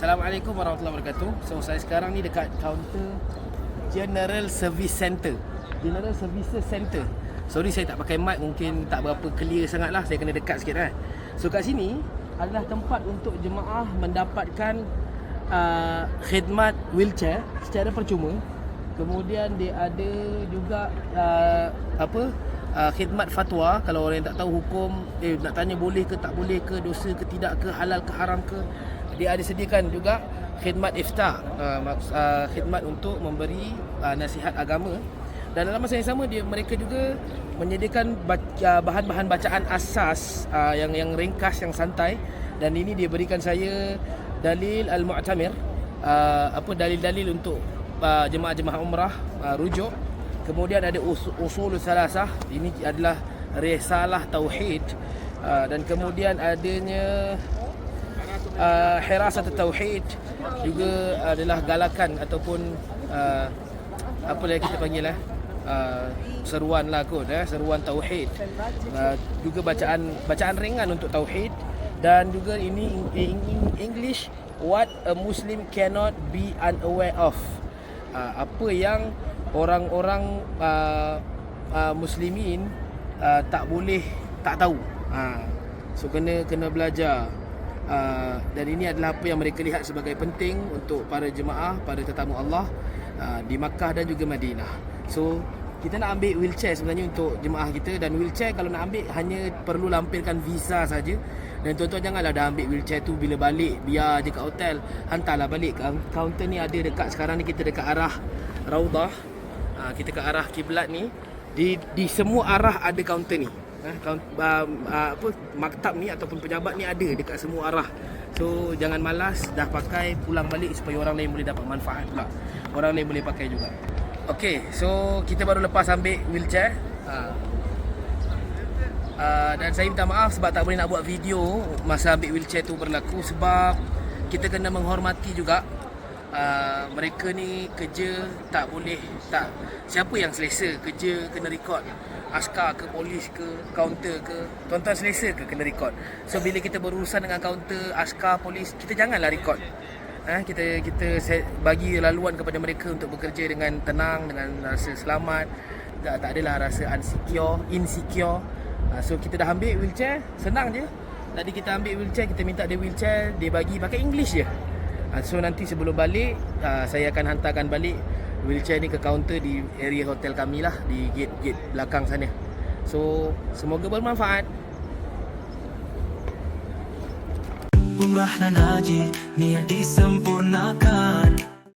Assalamualaikum warahmatullahi wabarakatuh. So saya sekarang ni dekat kaunter General Service Center. General Services Center. Sorry saya tak pakai mic mungkin tak berapa clear sangat lah. Saya kena dekat sikit kan. So kat sini adalah tempat untuk jemaah mendapatkan uh, khidmat wheelchair secara percuma. Kemudian dia ada juga uh, apa uh, khidmat fatwa kalau orang yang tak tahu hukum eh nak tanya boleh ke tak boleh ke dosa ke tidak ke halal ke haram ke dia ada sediakan juga khidmat ifta uh, uh, khidmat untuk memberi uh, nasihat agama. Dan dalam masa yang sama dia mereka juga menyediakan baca, bahan-bahan bacaan asas uh, yang yang ringkas yang santai. Dan ini dia berikan saya dalil al-mu'tamir uh, apa dalil-dalil untuk uh, jemaah-jemaah umrah uh, rujuk kemudian ada us- usul salasah. Ini adalah risalah tauhid. Uh, dan kemudian adanya uh, hirasat tauhid juga adalah galakan ataupun uh, apa lagi kita panggil eh uh, seruan lah kot eh seruan tauhid. Uh, juga bacaan bacaan ringan untuk tauhid. Dan juga ini in, in English what a muslim cannot be unaware of. Uh, apa yang orang-orang uh, uh, muslimin uh, tak boleh tak tahu uh, so kena kena belajar Uh, dan ini adalah apa yang mereka lihat sebagai penting untuk para jemaah, para tetamu Allah uh, di Makkah dan juga Madinah. So, kita nak ambil wheelchair sebenarnya untuk jemaah kita dan wheelchair kalau nak ambil hanya perlu lampirkan visa saja. Dan tuan-tuan janganlah dah ambil wheelchair tu bila balik biar je kat hotel. Hantarlah balik. Kaunter ni ada dekat sekarang ni kita dekat arah Raudah. Uh, kita ke arah kiblat ni. Di di semua arah ada kaunter ni. Eh, kaun, uh, uh, apa maktab ni ataupun pejabat ni ada dekat semua arah. So jangan malas dah pakai pulang balik supaya orang lain boleh dapat manfaat pula. Orang lain boleh pakai juga. Okay, so kita baru lepas ambil wheelchair. Uh, uh, dan saya minta maaf sebab tak boleh nak buat video masa ambil wheelchair tu berlaku sebab kita kena menghormati juga uh, mereka ni kerja tak boleh tak. Siapa yang selesa? Kerja kena record. Askar ke polis ke kaunter ke? Tuan-tuan selesa ke kena record? So bila kita berurusan dengan kaunter askar polis kita janganlah record. Eh, kita kita bagi laluan kepada mereka untuk bekerja dengan tenang dengan rasa selamat. Tak, tak adalah rasa insecure insecure. Uh, so kita dah ambil wheelchair senang je. Tadi kita ambil wheelchair kita minta dia wheelchair dia bagi pakai english je uh, so nanti sebelum balik uh, saya akan hantarkan balik wheelchair ni ke kaunter di area hotel kami lah di gate-gate belakang sana. So semoga bermanfaat. Umrah dan haji niat disempurnakan